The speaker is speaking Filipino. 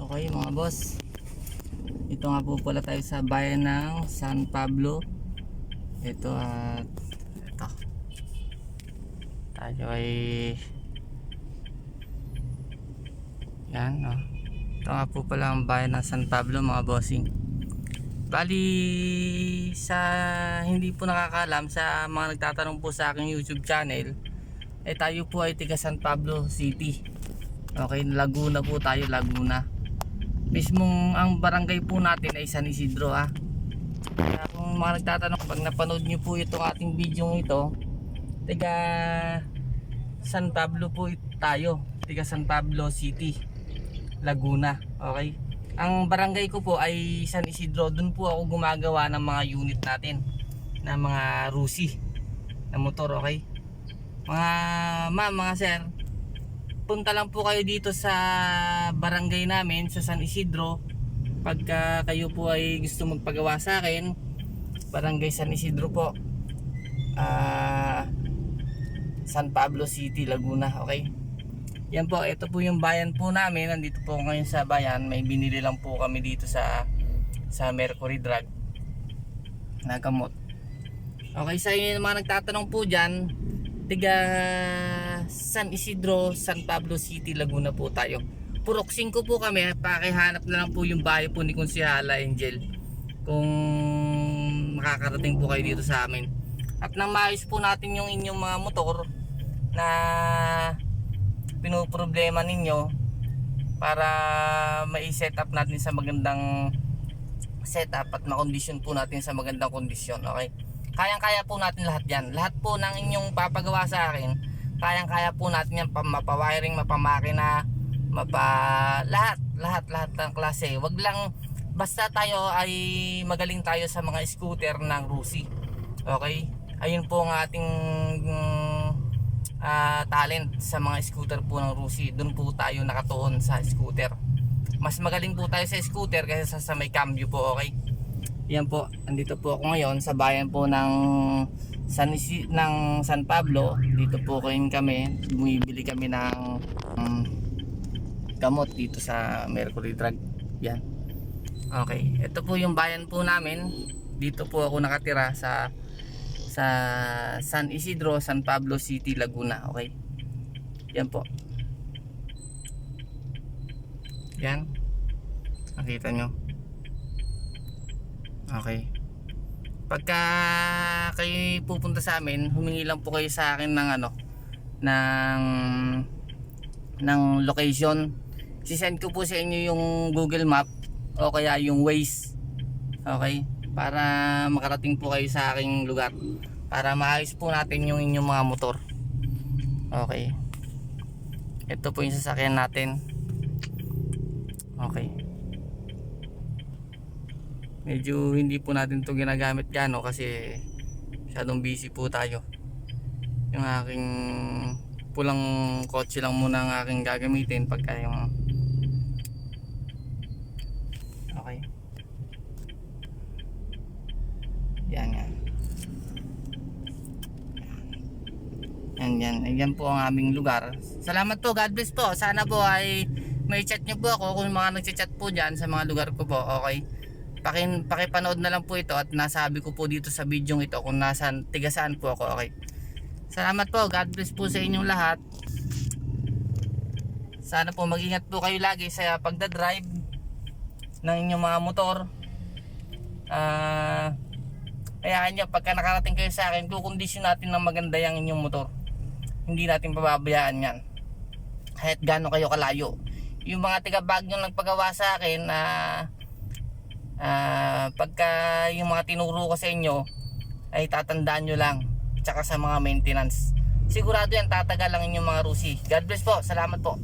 Okay mga boss. Ito nga po pala tayo sa bayan ng San Pablo. Ito at ito. Tayo ay yan no. Ito nga po pala ang bayan ng San Pablo mga bossing. Bali sa hindi po nakakalam sa mga nagtatanong po sa aking YouTube channel eh tayo po ay taga San Pablo City. Okay, Laguna po tayo, Laguna. Mismong ang barangay po natin ay San Isidro ah. Kaya kung mga nagtatanong, pag napanood nyo po itong ating video ito, taga San Pablo po tayo. Taga San Pablo City, Laguna. Okay? Ang barangay ko po ay San Isidro. Doon po ako gumagawa ng mga unit natin. Na mga Rusi na motor, okay? Mga ma'am, mga sir, punta lang po kayo dito sa barangay namin sa San Isidro. Pagka kayo po ay gusto magpagawa sa akin barangay San Isidro po. Ah San Pablo City, Laguna okay? Yan po, ito po yung bayan po namin. Nandito po ngayon sa bayan. May binili lang po kami dito sa sa Mercury Drug na gamot. Okay sa inyo yung mga nagtatanong po dyan tiga San Isidro, San Pablo City, Laguna po tayo. Purok 5 po kami, pakihanap na lang po yung bahay po ni Konsihala Angel. Kung makakarating po kayo dito sa amin. At nang maayos po natin yung inyong mga motor na pinoproblema ninyo para mai-set up natin sa magandang setup at makondisyon po natin sa magandang kondisyon. Okay? Kayang-kaya po natin lahat yan. Lahat po ng inyong papagawa sa akin, kayang-kaya po natin yan. Pa- Mapawiring, mapamakina, mapa... Lahat, lahat, lahat ng klase. Wag lang, basta tayo ay magaling tayo sa mga scooter ng Rusi. Okay? Ayun po ang ating ah, talent sa mga scooter po ng Rusi. Doon po tayo nakatuon sa scooter. Mas magaling po tayo sa scooter kaysa sa, sa may cambio po, okay? Yan po, andito po ako ngayon sa bayan po ng San ng San Pablo. Dito po kayo kami, bumibili kami ng um, gamot dito sa Mercury Drug. Yan. Okay, ito po yung bayan po namin. Dito po ako nakatira sa sa San Isidro, San Pablo City, Laguna. Okay. Yan po. Yan. Nakita nyo. Okay. Pagka kayo pupunta sa amin, humingi lang po kayo sa akin ng ano, ng ng location. Sisend ko po sa inyo yung Google Map o kaya yung Waze. Okay? Para makarating po kayo sa aking lugar. Para maayos po natin yung inyong mga motor. Okay. Ito po yung sasakyan natin. Okay medyo hindi po natin to ginagamit gano kasi masyadong busy po tayo. Yung aking pulang kotse lang muna ang aking gagamitin pagka yung okay. Yan yan. Yan yan. Yan po ang aming lugar. Salamat po. God bless po. Sana po ay may chat nyo po ako. Kung mga nagchat po dyan sa mga lugar ko po okay Pakin, pakipanood na lang po ito at nasabi ko po dito sa video ito kung nasan, tigasaan po ako. Okay. Salamat po. God bless po sa inyong lahat. Sana po mag-ingat po kayo lagi sa pagdadrive ng inyong mga motor. Ah, kaya nyo, pagka nakarating kayo sa akin, kukondisyon natin ng maganda yung inyong motor. Hindi natin pababayaan yan. Kahit gaano kayo kalayo. Yung mga tiga Baguio nagpagawa sa akin na Ah, pagka yung mga tinuro ko sa inyo ay tatandaan nyo lang tsaka sa mga maintenance. Sigurado yan tatagal lang inyong mga rusi. God bless po salamat po